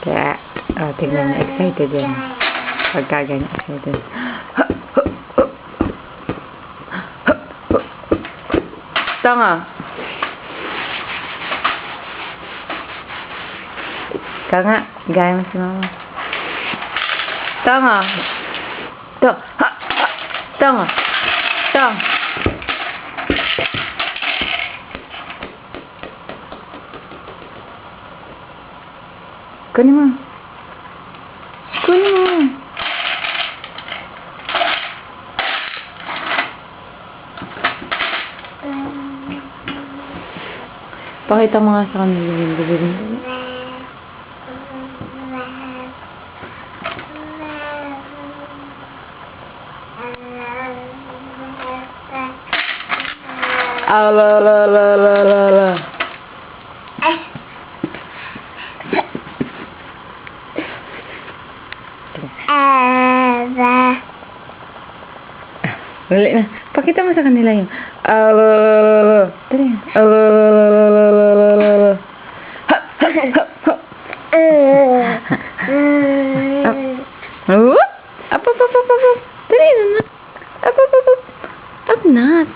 Kaya, oh, tignan niya, excited yan. Pagka excited. Tanga. Tanga, gaya mo si mama. Tanga. Ta ha, ha, tanga. Tanga. Kunin mo. Kunin mo. Pakita mo nga sa kanila yung ko. Ala la la la la la. Wala tuh. Ada. Balik lah. Pak kita masakan nilainya. Alalalalala. Tadi. Alalalalala. Apa apa apa apa? Tadi. Apa apa apa? Apa not.